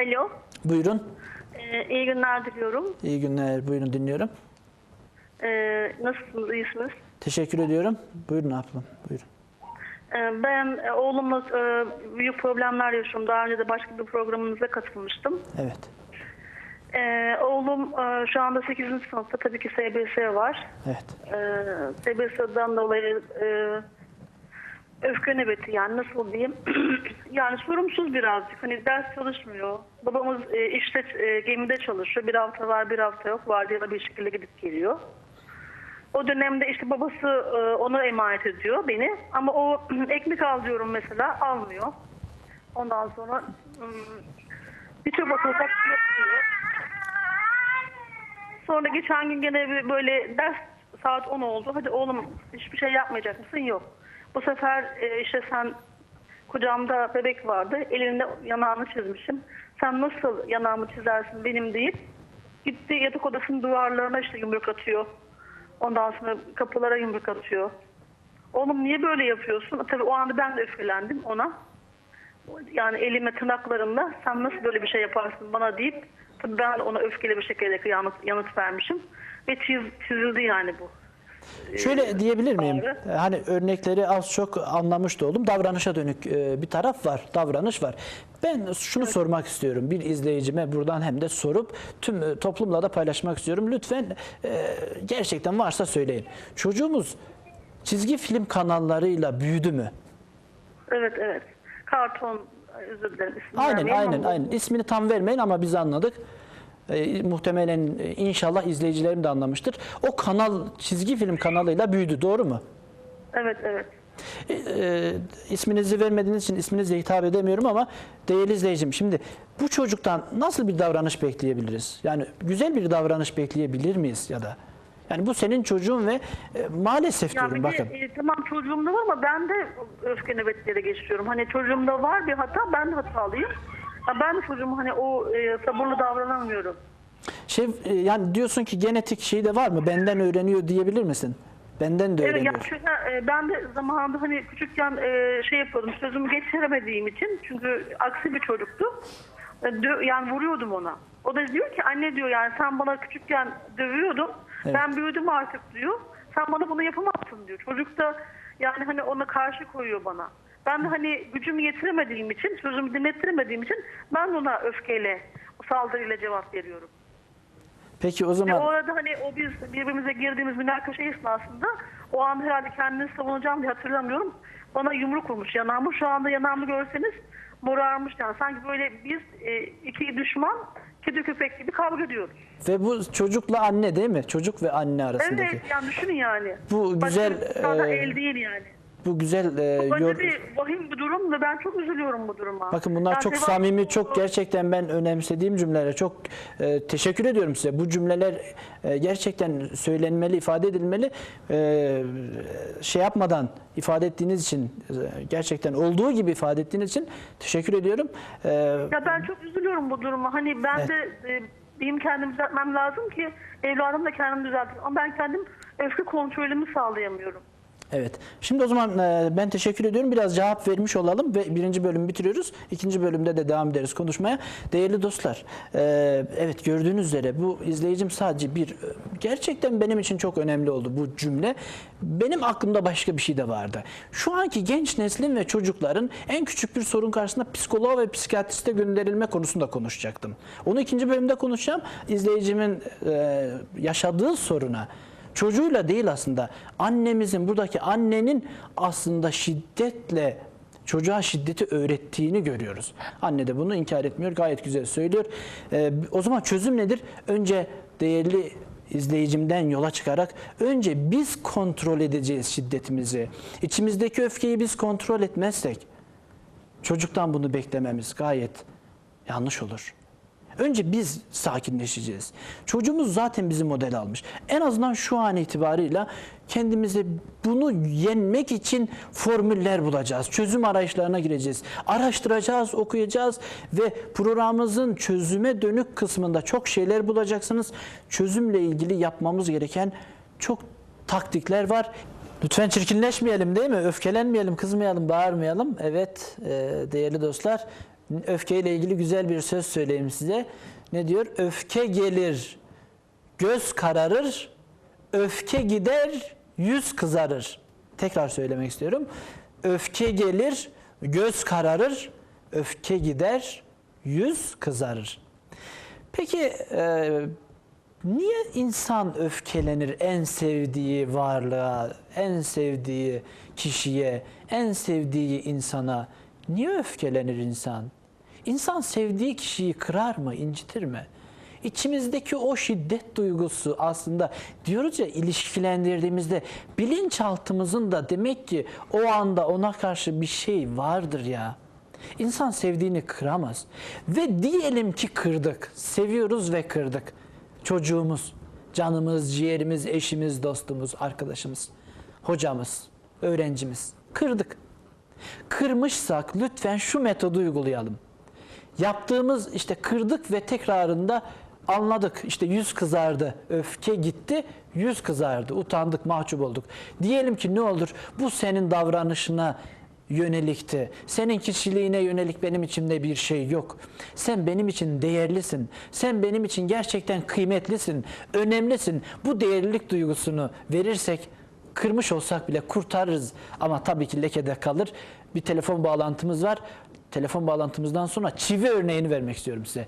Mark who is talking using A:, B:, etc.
A: Alo.
B: Buyurun.
A: Ee, iyi günler diliyorum.
B: İyi günler. Buyurun dinliyorum.
A: Ee, nasılsınız? İyisiniz?
B: Teşekkür ediyorum. Buyurun ablam. Buyurun.
A: Ee, ben e, oğlumla e, büyük problemler yaşıyorum. Daha önce de başka bir programınıza katılmıştım.
B: Evet.
A: Ee, oğlum e, şu anda 8. sınıfta. Tabii ki SBS var.
B: Evet.
A: Ee, SBS'den dolayı e, öfke nöbeti yani nasıl diyeyim yani sorumsuz birazcık hani ders çalışmıyor babamız e, işte e, gemide çalışıyor bir hafta var bir hafta yok vardiyalı bir şekilde gidip geliyor o dönemde işte babası e, ona emanet ediyor beni ama o ekmek al diyorum mesela almıyor ondan sonra ım, bir çöp atılsak yok diyor. Sonra geçen gün gene böyle ders saat 10 oldu. Hadi oğlum hiçbir şey yapmayacak mısın? Yok. Bu sefer e, işte sen kucağımda bebek vardı. Elinde yanağını çizmişim. Sen nasıl yanağımı çizersin benim deyip gitti yatak odasının duvarlarına işte yumruk atıyor. Ondan sonra kapılara yumruk atıyor. Oğlum niye böyle yapıyorsun? Tabii o anda ben de öfkelendim ona. Yani elime tırnaklarımla sen nasıl böyle bir şey yaparsın bana deyip tabii ben ona öfkeli bir şekilde yanıt, yanıt vermişim. Ve çiz, çizildi yani bu.
B: Şöyle diyebilir miyim?
A: Doğru.
B: Hani örnekleri az çok anlamış da oldum. Davranışa dönük e, bir taraf var. Davranış var. Ben şunu sormak istiyorum. Bir izleyicime buradan hem de sorup tüm e, toplumla da paylaşmak istiyorum. Lütfen e, gerçekten varsa söyleyin. Çocuğumuz çizgi film kanallarıyla büyüdü mü?
A: Evet evet. Karton özür dilerim. ismini
B: Aynen aynen aynen. İsmini tam vermeyin ama biz anladık. Ee, muhtemelen e, inşallah izleyicilerim de anlamıştır. O kanal çizgi film kanalıyla büyüdü. Doğru mu?
A: Evet evet.
B: E, e, isminizi vermediğiniz için isminizle hitap edemiyorum ama değerli izleyicim şimdi bu çocuktan nasıl bir davranış bekleyebiliriz? Yani güzel bir davranış bekleyebilir miyiz ya da? Yani bu senin çocuğun ve e, maalesef
A: Ya
B: diyorum
A: bir
B: bakın.
A: e, tamam çocuğumda var ama ben de öfke nöbetleri geçiriyorum. Hani çocuğumda var bir hata ben de hatalıyım. Ha, ben de çocuğuma hani o e, sabırlı davranamıyorum.
B: Şey e, yani diyorsun ki genetik şey de var mı? Benden öğreniyor diyebilir misin? Benden de
A: Evet
B: öğreniyor.
A: ya çünkü e, ben de zamanında hani küçükken e, şey yapıyordum sözümü geçiremediğim için çünkü aksi bir çocuktu. E, dö- yani vuruyordum ona. O da diyor ki anne diyor yani sen bana küçükken dövüyordun.
B: Evet.
A: Ben büyüdüm artık diyor. Sen bana bunu yapamazsın diyor. Çocuk da yani hani ona karşı koyuyor bana. Ben de hani gücümü yetiremediğim için, sözümü dinlettiremediğim için ben de ona öfkeyle, saldırıyla cevap veriyorum.
B: Peki o
A: Ve
B: zaman
A: o arada hani o biz birbirimize girdiğimiz münakaşa esnasında o an herhalde kendini savunacağım diye hatırlamıyorum. Bana yumruk vurmuş yanağımı. Şu anda yanağımı görseniz morarmış yani. Sanki böyle biz e, iki düşman kedi köpek gibi kavga ediyoruz.
B: ve bu çocukla anne değil mi? Çocuk ve anne arasındaki.
A: Evet yani düşünün yani.
B: Bu güzel,
A: Başka
B: e,
A: el değil yani.
B: Bu güzel e, yor-
A: bir vahim bir durum ve ben çok üzülüyorum bu duruma.
B: Bakın bunlar
A: Yani
B: çok samimi, çok gerçekten ben önemsediğim cümleler. Çok e, teşekkür ediyorum size. Bu cümleler e, gerçekten söylenmeli, ifade edilmeli. E, şey yapmadan ifade ettiğiniz için, e, gerçekten olduğu gibi ifade ettiğiniz için teşekkür ediyorum. E,
A: Ya ben çok üzülüyorum bu duruma. Hani ben de e, benim kendimi düzeltmem lazım ki evladım da kendini düzeltsin. Ama ben kendim öfke kontrolümü sağlayamıyorum.
B: Evet. Şimdi o zaman e, ben teşekkür ediyorum. Biraz cevap vermiş olalım ve birinci bölümü bitiriyoruz. İkinci bölümde de devam ederiz konuşmaya. Değerli dostlar, e, evet gördüğünüz üzere bu izleyicim sadece bir, e, gerçekten benim için çok önemli oldu bu cümle. Benim aklımda başka bir şey de vardı. Şu anki genç neslin ve çocukların en küçük bir sorun karşısında psikoloğa ve psikiyatriste gönderilme konusunda konuşacaktım. Onu ikinci bölümde konuşacağım. İzleyicimin yaşadığı soruna çocuğuyla değil aslında annemizin buradaki annenin aslında şiddetle çocuğa şiddeti öğrettiğini görüyoruz. Anne de bunu inkar etmiyor gayet güzel söylüyor. Ee, o zaman çözüm nedir? Önce değerli izleyicimden yola çıkarak önce biz kontrol edeceğiz şiddetimizi. İçimizdeki öfkeyi biz kontrol etmezsek çocuktan bunu beklememiz gayet yanlış olur. Önce biz sakinleşeceğiz. Çocuğumuz zaten bizi model almış. En azından şu an itibarıyla kendimize bunu yenmek için formüller bulacağız. Çözüm arayışlarına gireceğiz. Araştıracağız, okuyacağız ve programımızın çözüme dönük kısmında çok şeyler bulacaksınız. Çözümle ilgili yapmamız gereken çok taktikler var. Lütfen çirkinleşmeyelim değil mi? Öfkelenmeyelim, kızmayalım, bağırmayalım. Evet e, değerli dostlar Öfkeyle ilgili güzel bir söz söyleyeyim size. Ne diyor? Öfke gelir, göz kararır, öfke gider, yüz kızarır. Tekrar söylemek istiyorum. Öfke gelir, göz kararır, öfke gider, yüz kızarır. Peki e, niye insan öfkelenir en sevdiği varlığa, en sevdiği kişiye, en sevdiği insana? Niye öfkelenir insan? İnsan sevdiği kişiyi kırar mı, incitir mi? İçimizdeki o şiddet duygusu aslında diyoruz ya ilişkilendirdiğimizde bilinçaltımızın da demek ki o anda ona karşı bir şey vardır ya. İnsan sevdiğini kıramaz. Ve diyelim ki kırdık. Seviyoruz ve kırdık. Çocuğumuz, canımız, ciğerimiz, eşimiz, dostumuz, arkadaşımız, hocamız, öğrencimiz. Kırdık. Kırmışsak lütfen şu metodu uygulayalım. Yaptığımız işte kırdık ve tekrarında anladık. İşte yüz kızardı, öfke gitti, yüz kızardı. Utandık, mahcup olduk. Diyelim ki ne olur bu senin davranışına yönelikti. Senin kişiliğine yönelik benim içimde bir şey yok. Sen benim için değerlisin. Sen benim için gerçekten kıymetlisin, önemlisin. Bu değerlilik duygusunu verirsek kırmış olsak bile kurtarırız. Ama tabii ki lekede kalır. Bir telefon bağlantımız var. Telefon bağlantımızdan sonra çivi örneğini vermek istiyorum size.